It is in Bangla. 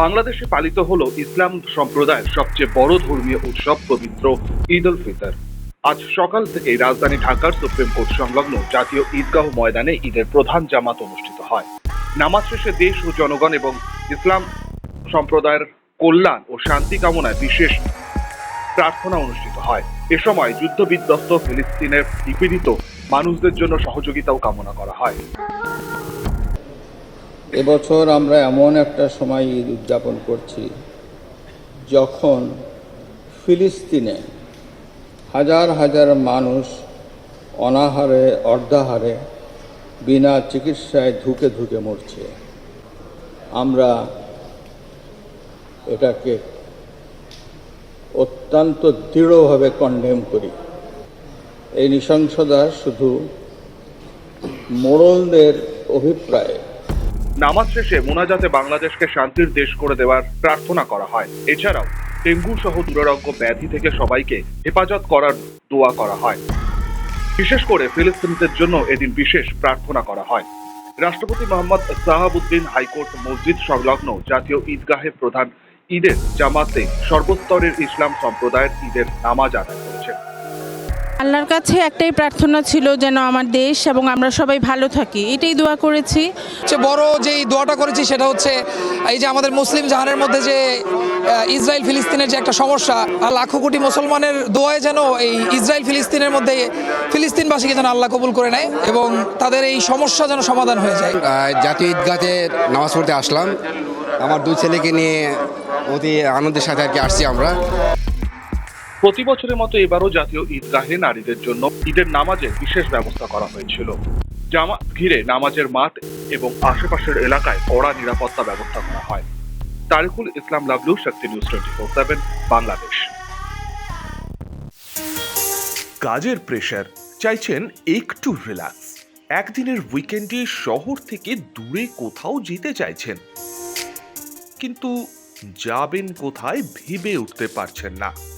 বাংলাদেশে পালিত হলো ইসলাম সম্প্রদায়ের সবচেয়ে বড় ধর্মীয় উৎসব পবিত্র ঈদ উল ফিতর। আজ সকাল থেকেই রাজধানী ঢাকার সুপ্রিম কোর্ট সংলগ্ন জাতীয় ঈদগাহ ময়দানে ঈদের প্রধান জামাত অনুষ্ঠিত হয়। নামাজ শেষে দেশ ও জনগণ এবং ইসলাম সম্প্রদায়ের কল্যাণ ও শান্তি কামনায় বিশেষ প্রার্থনা অনুষ্ঠিত হয়। এ সময় যুদ্ধ বিধ্বস্ত ফিলিস্তিনের নিপীড়িত মানুষদের জন্য সহযোগিতাও কামনা করা হয়। এবছর আমরা এমন একটা সময় ঈদ উদযাপন করছি, যখন ফিলিস্তিনে হাজার হাজার মানুষ অনাহারে, অর্ধাহারে, বিনা চিকিৎসায় ধুকে ধুকে মরছে। আমরা এটাকে অত্যন্ত দৃঢ়ভাবে কন্ডেম করি। এই নৃশংসতা শুধু মোড়লদের অভিপ্রায় নামাজ শেষে মোনাজাতে বাংলাদেশকে শান্তির দেশ করে দেওয়ার প্রার্থনা করা হয়। এছাড়াও ডেঙ্গু সহ দুরারোগ্য ব্যাধি থেকে সবাইকে হেফাজত করার দোয়া করা হয়। বিশেষ করে ফিলিস্তিনিদের জন্য এদিন বিশেষ প্রার্থনা করা হয়। রাষ্ট্রপতি মোহাম্মদ সাহাবুদ্দিন হাইকোর্ট মসজিদ সংলগ্ন জাতীয় ঈদগাহে প্রধান ঈদের জামাতে সর্বস্তরের ইসলাম সম্প্রদায়ের ঈদের নামাজ আদায় আল্লাহর কাছে একটাই প্রার্থনা ছিল যেন আমার দেশ এবং আমরা সবাই ভালো থাকি। এটাই দোয়া করেছি। সবচেয়ে বড় যেই দোয়াটা করেছি সেটা হচ্ছে এই যে আমাদের মুসলিম জাহানের মধ্যে যে ইসরায়েল ফিলিস্তিনের যে একটা সমস্যা আর লাখো কোটি মুসলমানের দোয়ায় যেন এই ইসরায়েল ফিলিস্তিনের মধ্যে ফিলিস্তিনবাসীকে যেন আল্লাহ কবুল করে নেয় এবং তাদের এই সমস্যা যেন সমাধান হয়ে যায়। জাতীয় ঈদগাতে নামাজ পড়তে আসলাম। আমার দুই ছেলেকে নিয়ে অতি আনন্দের সাথে আর কি আসছি আমরা। প্রতি বছরের মতো এবারও জাতীয় ঈদগাহে নারীদের জন্য ঈদের নামাজের বিশেষ ব্যবস্থা করা হয়েছিল। জামাত ঘিরে নামাজের মাঠ এবং আশেপাশের এলাকায় কড়া নিরাপত্তা ব্যবস্থা করা হয়। Tariqul Islam Lablu, Shakti news twenty four seven, Bangladesh. কাজের প্রেশার, চাইছেন একটু রিল্যাক্স। একদিনের উইকেন্ডে শহর থেকে দূরে কোথাও যেতে চাইছেন। কিন্তু যাবেন কোথায় ভেবে উঠতে পারছেন না।